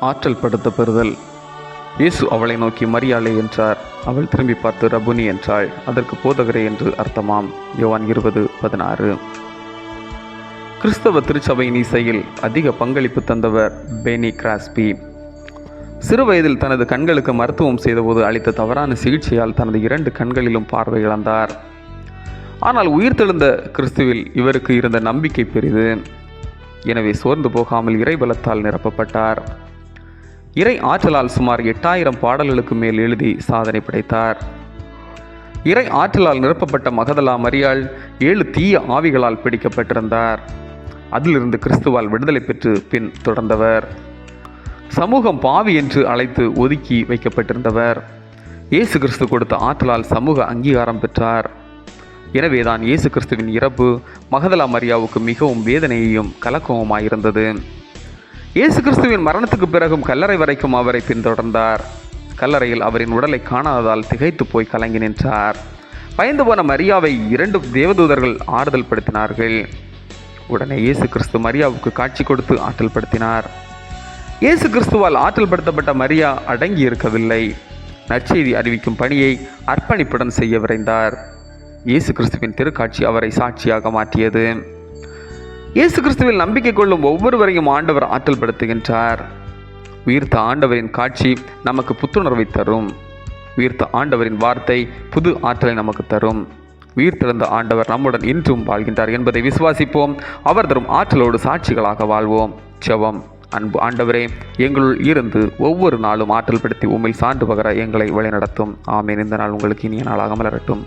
ஆற்றல் படுத்த பெறுதல் இயேசு அவளை நோக்கி மரியாளே என்றார். அவள் திரும்பி பார்த்து ரபுனி என்றாள். அதற்கு போதகரே என்று அர்த்தமாம். யோவான் இருபது பதினாறு. கிறிஸ்தவ திருச்சபையின் இசையில் அதிக பங்களிப்பு தந்தவர் பெனி கிராஸ்பி. சிறு வயதில் தனது கண்களுக்கு மருத்துவம் செய்தபோது அளித்த தவறான சிகிச்சையால் தனது இரண்டு கண்களிலும் பார்வை இழந்தார். ஆனால் உயிர்த்தெழுந்த கிறிஸ்துவில் இவருக்கு இருந்த நம்பிக்கை பெரிது. எனவே சோர்ந்து போகாமல் இறைபலத்தால் நிரப்பப்பட்டார். இறை ஆற்றலால் சுமார் எட்டாயிரம் பாடல்களுக்கு மேல் எழுதி சாதனை படைத்தார். இறை ஆற்றலால் நிரப்பப்பட்ட மகதலா மரியாள் ஏழு தீய ஆவிகளால் பிடிக்கப்பட்டிருந்தார். அதிலிருந்து கிறிஸ்துவால் விடுதலை பெற்று பின் தொடர்ந்தவர். சமூகம் பாவி என்று அழைத்து ஒதுக்கி வைக்கப்பட்டிருந்தவர். இயேசு கிறிஸ்து கொடுத்த ஆற்றலால் சமூக அங்கீகாரம் பெற்றார். எனவேதான் இயேசு கிறிஸ்துவின் இறப்பு மகதலா மரியாவுக்கு மிகவும் வேதனையையும் கலக்கமுமாயிருந்தது. இயேசு கிறிஸ்துவின் மரணத்துக்கு பிறகும் கல்லறை வரைக்கும் அவரை பின்தொடர்ந்தார். கல்லறையில் அவரின் உடலை காணாததால் திகைத்து போய் கலங்கி நின்றார். பயந்து போன மரியாவை இரண்டு தேவதூதர்கள் ஆறுதல் படுத்தினார்கள். உடனே இயேசு கிறிஸ்து மரியாவுக்கு காட்சி கொடுத்து ஆற்றல் படுத்தினார். இயேசு கிறிஸ்துவால் ஆற்றல் படுத்தப்பட்ட மரியா அடங்கி இருக்கவில்லை. நற்செய்தி அறிவிக்கும் பணியை அர்ப்பணிப்புடன் செய்ய விரைந்தார். இயேசு கிறிஸ்துவின் திருக்காட்சி அவரை சாட்சியாக மாற்றியது. இயேசு கிறிஸ்துவில் நம்பிக்கை கொள்ளும் ஒவ்வொருவரையும் ஆண்டவர் ஆற்றல் படுத்துகின்றார் உயிர்த்த ஆண்டவரின் காட்சி நமக்கு புத்துணர்வை தரும். உயிர்த்த ஆண்டவரின் வார்த்தை புது ஆற்றலை நமக்கு தரும். உயிர்த்தெழுந்த ஆண்டவர் நம்முடன் இன்றும் வாழ்கின்றார் என்பதை விசுவாசிப்போம். அவர் தரும் ஆற்றலோடு சாட்சிகளாக வாழ்வோம். செவம் அன்பு ஆண்டவரே எங்களுள் இருந்து ஒவ்வொரு நாளும் ஆற்றல் படுத்தி உண்மையில் சான்று பகர எங்களை வழிநடத்தும். ஆமேன். இந்த நாள் உங்களுக்கு இனிய நாளாக மலரட்டும்.